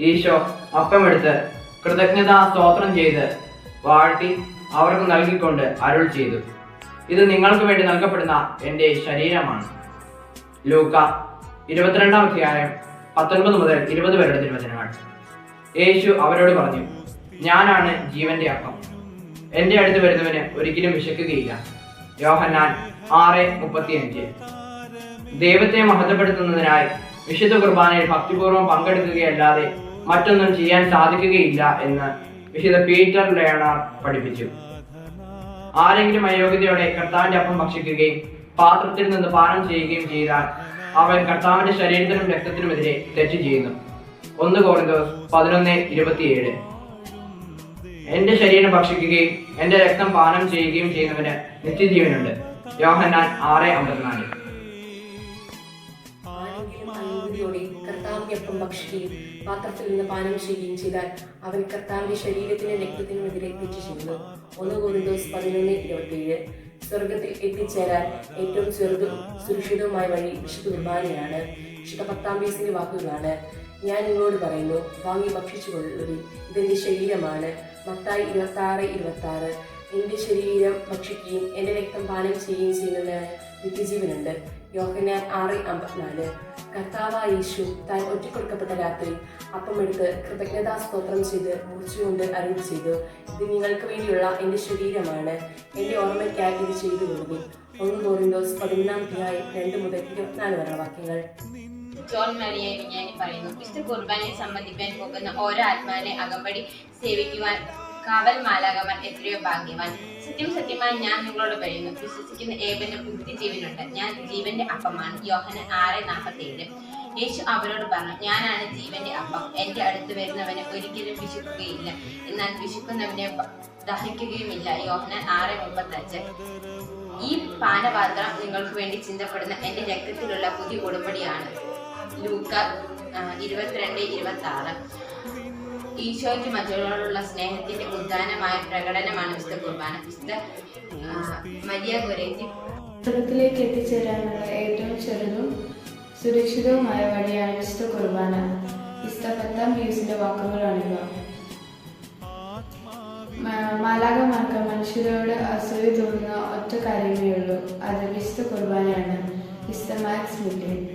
ഈശോ അപ്പമെടുത്ത് കൃതജ്ഞതാ സ്തോത്രം ചെയ്ത് വാഴ്ത്തി അവർക്ക് നൽകിക്കൊണ്ട് അരുൾ ചെയ്തു. ഇത് നിങ്ങൾക്ക് വേണ്ടി നൽകപ്പെടുന്ന എന്റെ ശരീരമാണ്. ലൂക്ക ഇരുപത്തിരണ്ടാം അധ്യായം പത്തൊൻപത് മുതൽ ഇരുപത് വരെയുടെ തിരുവചനങ്ങൾ യേശു അവരോട് പറഞ്ഞു ഞാനാണ് ജീവന്റെ അപ്പം. എന്റെ അടുത്ത് വരുന്നവന് ഒരിക്കലും വിശക്കുകയില്ല. യോഹന്നാൻ ആറ് മുപ്പത്തിയഞ്ച്. ദൈവത്തെ മഹത്വപ്പെടുത്തുന്നതിനായി വിശുദ്ധ കുർബാനയിൽ ഭക്തിപൂർവം പങ്കെടുക്കുകയല്ലാതെ മറ്റൊന്നും ചെയ്യാൻ സാധിക്കുകയില്ല എന്ന് വിശുദ്ധ പീറ്റർ ലയണാർ പഠിപ്പിച്ചു. ആരെങ്കിലും അയോഗ്യതയോടെ കർത്താവിന്റെ അപ്പം ഭക്ഷിക്കുകയും പാത്രത്തിൽ നിന്ന് പാനം ചെയ്യുകയും ചെയ്താൽ അവൻ കർത്താവിന്റെ ശരീരത്തിനും രക്തത്തിനുമെതിരെ തെറ്റ് ചെയ്യുന്നു. ഒന്ന് കോറിന്തോസ് പതിനൊന്ന് ഇരുപത്തിയേഴ്. എന്റെ ശരീരം ഭക്ഷിക്കുകയും എന്റെ രക്തം പാനം ചെയ്യുകയും ചെയ്യുന്നവന് നിത്യജീവനുണ്ട്. യോഹന്നാൻ ആറ് അമ്പത്തിനാല്. അയോഗ്യതയോടെ ഭക്ഷിക്കുകയും പാത്രത്തിൽ നിന്ന് പാനം ചെയ്യുകയും ചെയ്താൽ അവൻ കർത്താവിന്റെ ശരീരത്തിനും രക്തത്തിനും എതിരെ തെറ്റ് ചെയ്യുന്നു ഒന്ന് കോരിന്തോസ് പതിനൊന്ന് ഇരുപത്തിയേഴ്. സ്വർഗത്തിൽ എത്തിച്ചേരാൻ ഏറ്റവും ചെറുതും സുരക്ഷിതവുമായ വഴി വിശുദ്ധ കുർബാനയാണ്. വിശുദ്ധ പത്താം പീസിന്റെ വാക്കുകളാണ്. ഞാൻ നിങ്ങളോട് പറയുന്നു വാങ്ങി ഭക്ഷിച്ചു ഭക്ഷിച്ചുകൊള്ളുവിൻ. ഇതെന്റെ ശരീരമാണ്. മത്തായി ഇരുപത്തി ആറ് ഇരുപത്തി ആറ് എന്റെ ശരീരം ഭക്ഷിക്കുകയും എന്റെ രക്തം പാനം ചെയ്യുകയും ചെയ്യുന്നതിന് നിത്യജീവനുണ്ട്. യോഹന്നാൻ ആറ് അമ്പത്തിനാല്. കർത്താവായ യേശു താൻ ഒറ്റിക്കൊടുക്കപ്പെട്ട രാത്രി അപ്പമെടുത്ത് കൃതജ്ഞതാ സ്തോത്രം ചെയ്ത് മുറിച്ചുകൊണ്ട് അരുൾ ചെയ്തു. ഇത് നിങ്ങൾക്ക് വേണ്ടിയുള്ള എന്റെ ശരീരമാണ്. എന്റെ ഓർമ്മയ്ക്കായി ഇത് ചെയ്തു കൊടുക്കും. ഒന്ന് കോറിന്തോസ് പതിനൊന്നാം അധ്യായം രണ്ട് മുതൽ ഇരുപത്തിനാല് വരെ വാക്യങ്ങൾ. ജോൺ മരിയ ഞാൻ പറയുന്നു. ക്രിസ്തു കുർബാനയെ സംബന്ധിക്കാൻ പോകുന്ന ഓരോ ആത്മാവിനെ അകമ്പടി സേവിക്കുവാൻ കാവൽ മാലാകമൻ എത്രയോ ഭാഗ്യവാൻ. സത്യം സത്യമായി ഞാൻ നിങ്ങളോട് പറയുന്നു വിശ്വസിക്കുന്ന ഏവനും ബുദ്ധിജീവനുണ്ട് ഞാൻ ജീവന്റെ അപ്പമാണ്. യോഹന ആറ് നാൽപ്പത്തേഴ് യേശു അവരോട് പറഞ്ഞു ഞാനാണ് ജീവന്റെ അപ്പം. എന്റെ അടുത്ത് വരുന്നവനെ ഒരിക്കലും വിശുക്കുകയില്ല. എന്നാൽ വിശുക്കുന്നവനെ ദഹിക്കുകയുമില്ല. യോഹന ആറ് മുപ്പത്തഞ്ച്. ഈ പാനപാത്രം നിങ്ങൾക്ക് വേണ്ടി ചിന്തപ്പെടുന്ന എന്റെ രക്തത്തിലുള്ള പുതിയ ഉടമ്പടിയാണ് ലൂക്ക ഇരുപത്തിരണ്ട് ഇരുപത്തി ആറ് ഈശോയ്ക്ക് മറ്റുള്ളവരോടുള്ള സ്നേഹത്തിന്റെ ഉദ്ധാനമായ പ്രകടനമാണ് വിശുദ്ധ കുർബാന. വിശുദ്ധ മരിയ ഗുരേത്തി സ്വർഗത്തിലേക്ക് എത്തിച്ചേരാനുള്ള ഏറ്റവും ചെറുതും സുരക്ഷിതവുമായ വഴിയാണ് വിശുദ്ധ കുർബാന. വിശുദ്ധ പത്താം പീസിന്റെ വാക്കുകളാണിവ. മ- മാലാഖമാർക്ക് മനുഷ്യരോട് അസൂയ തോന്നുന്ന ഒറ്റ കാര്യമേ ഉള്ളൂ. അത് വിശുദ്ധ കുർബാനയാണ്. വിശുദ്ധ മാക്സ് മിറ്റിൻ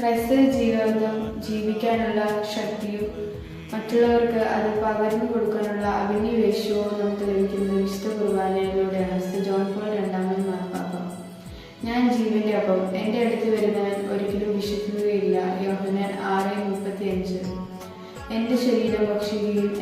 ക്രൈസ്തവ ജീവിതം ജീവിക്കാനുള്ള ശക്തിയും മറ്റുള്ളവർക്ക് അത് പകർന്നു കൊടുക്കാനുള്ള അഭിനിവേശവും നമുക്ക് ലഭിക്കുന്നത് വിശുദ്ധ കുർബാനയിലൂടെയാണ്. വിശുദ്ധ ജോൺ പോൾ രണ്ടാമൻ മാർപ്പാപ്പ. ഞാൻ ജീവന്റെ അപ്പം. എന്റെ അടുത്ത് വരുന്നവൻ ഒരിക്കലും വിശക്കുകയില്ല. യോഹനാൻ ആറ് മുപ്പത്തി അഞ്ച് എന്റെ ശരീരം ഭക്ഷിക്കുകയും